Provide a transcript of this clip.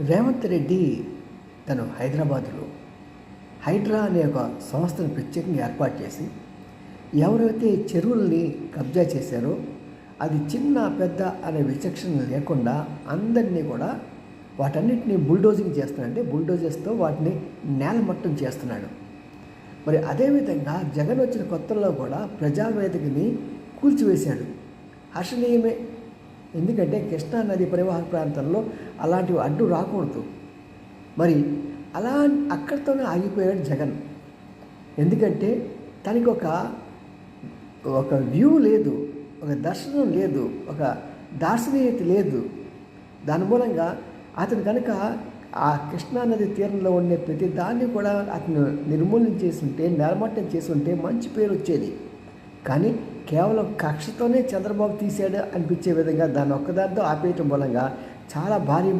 రేవంత్ రెడ్డి తను హైదరాబాదులో హైడ్రా అనే ఒక సంస్థను ప్రత్యేకంగా ఏర్పాటు చేసి ఎవరైతే చెరువుల్ని కబ్జా చేశారో అది చిన్న పెద్ద అనే విచక్షణ లేకుండా అందరినీ కూడా వాటన్నిటిని బుల్డోజింగ్ చేస్తున్నాడంటే బుల్డోజర్స్తో వాటిని నేలమట్టం చేస్తున్నాడు. మరి అదేవిధంగా జగన్ వచ్చిన కొత్తలో కూడా ప్రజావేదికని కూల్చివేశాడు. హర్షణీయమే ఎందుకంటే కృష్ణా నది పరివాహక ప్రాంతంలో అలాంటివి అడ్డు రాకూడదు. మరి అలా అక్కడితోనే ఆగిపోయాడు జగన్. ఎందుకంటే తనకి ఒక ఒక వ్యూ లేదు ఒక దర్శనం లేదు ఒక దార్శనీయత లేదు. దాని మూలంగా అతను కనుక ఆ కృష్ణానది తీరంలో ఉండే ప్రతి దాన్ని కూడా అతను నిర్మూలన చేసుంటే నేలమట్టం చేసుంటే మంచి పేరు వచ్చేది. కానీ కేవలం కక్షతోనే చంద్రబాబు తీశాడు అనిపించే విధంగా దాని ఒక్కదాంతో ఆపేయటం మూలంగా చాలా భారీ